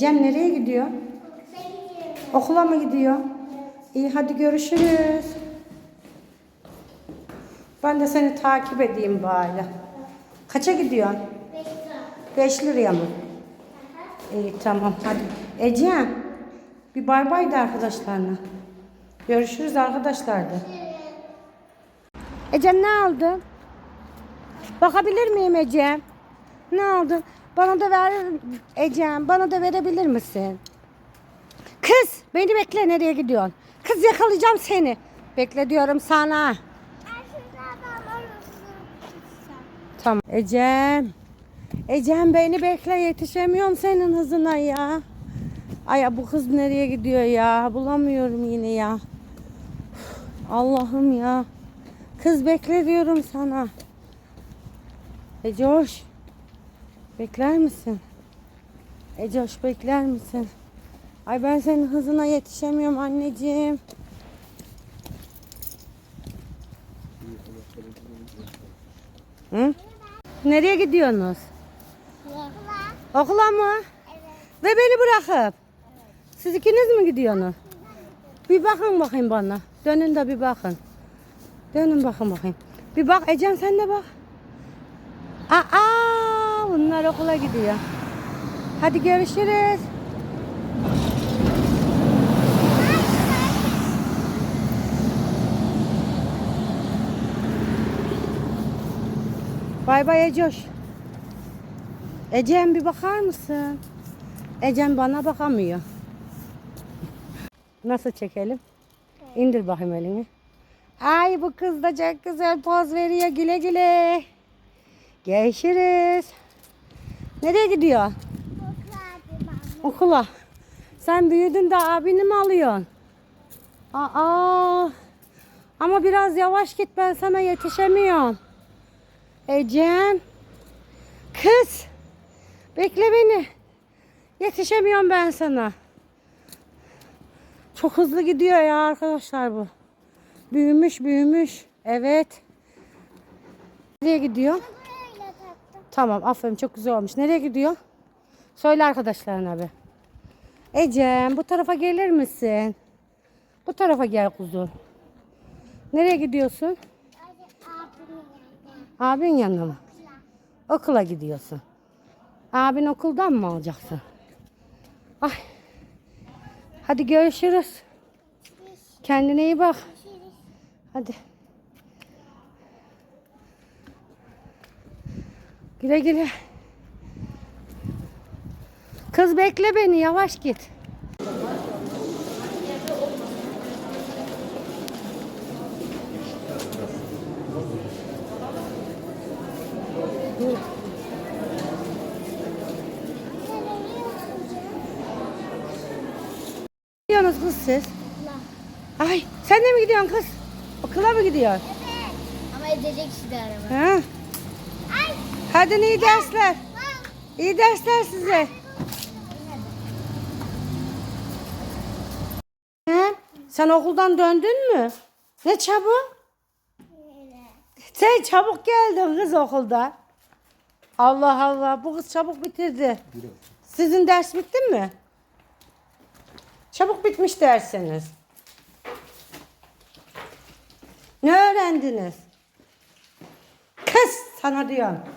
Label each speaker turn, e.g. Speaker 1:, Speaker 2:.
Speaker 1: Cem nereye gidiyor? Okula mı gidiyor? İyi hadi görüşürüz. Ben de seni takip edeyim bari. Kaça gidiyorsun? 5 liraya mı? İyi tamam hadi. Ecem bir bay bay de arkadaşlarına. Görüşürüz arkadaşlar da. Ecem ne aldın? Bakabilir miyim Ecem? Ne aldın? Bana da ver Ecem. Bana da verebilir misin? Kız beni bekle nereye gidiyorsun? Kız yakalayacağım seni. Bekle diyorum sana. Tamam. Ecem. Ecem beni bekle yetişemiyorum senin hızına ya. Ay bu kız nereye gidiyor ya? Bulamıyorum yine ya. Allah'ım ya. Kız bekle diyorum sana. Ecoş. Bekler misin? Ecoş bekler misin? Ay ben senin hızına yetişemiyorum anneciğim. Hı? Nereye gidiyorsunuz? Okula mı? Ve beni bırakıp. Siz ikiniz mi gidiyorsunuz? Bir bakın bakayım bana. Dönün de bir bakın. Dönün bakın bakayım. Bir bak Ecem sen de bak. Aa, bunlar okula gidiyor. Hadi görüşürüz. Bay bay Ecoş. Ecem bir bakar mısın? Ecem bana bakamıyor. Nasıl çekelim? İndir bakayım elini. Ay bu kız da çok güzel poz veriyor. Güle güle. Görüşürüz. Nereye gidiyor? Okula. Sen büyüdün de abini mi alıyorsun? Aa. Ama biraz yavaş git ben sana yetişemiyorum. Ecem. Kız. Bekle beni. Yetişemiyorum ben sana. Çok hızlı gidiyor ya arkadaşlar bu. Büyümüş büyümüş. Evet. Nereye gidiyor? Tamam aferin çok güzel olmuş. Nereye gidiyor? Söyle arkadaşlarına bir. Ecem bu tarafa gelir misin? Bu tarafa gel kuzum. Nereye gidiyorsun? Abin yanına mı? Okula gidiyorsun. Abin okuldan mı alacaksın? Ay. Hadi görüşürüz. Kendine iyi bak. Hadi. Güle güle. Kız bekle beni yavaş git. Gidiyorsunuz kız siz? Ay sen de mi gidiyorsun kız? Okula mı gidiyorsun?
Speaker 2: Ama edecek işte araba.
Speaker 1: Ha? Hadi iyi dersler. İyi dersler size. Sen okuldan döndün mü? Ne çabuk? Sen çabuk geldin kız okulda. Allah Allah bu kız çabuk bitirdi. Sizin ders bitti mi? Çabuk bitmiş dersiniz. Ne öğrendiniz? Kız sana diyorum.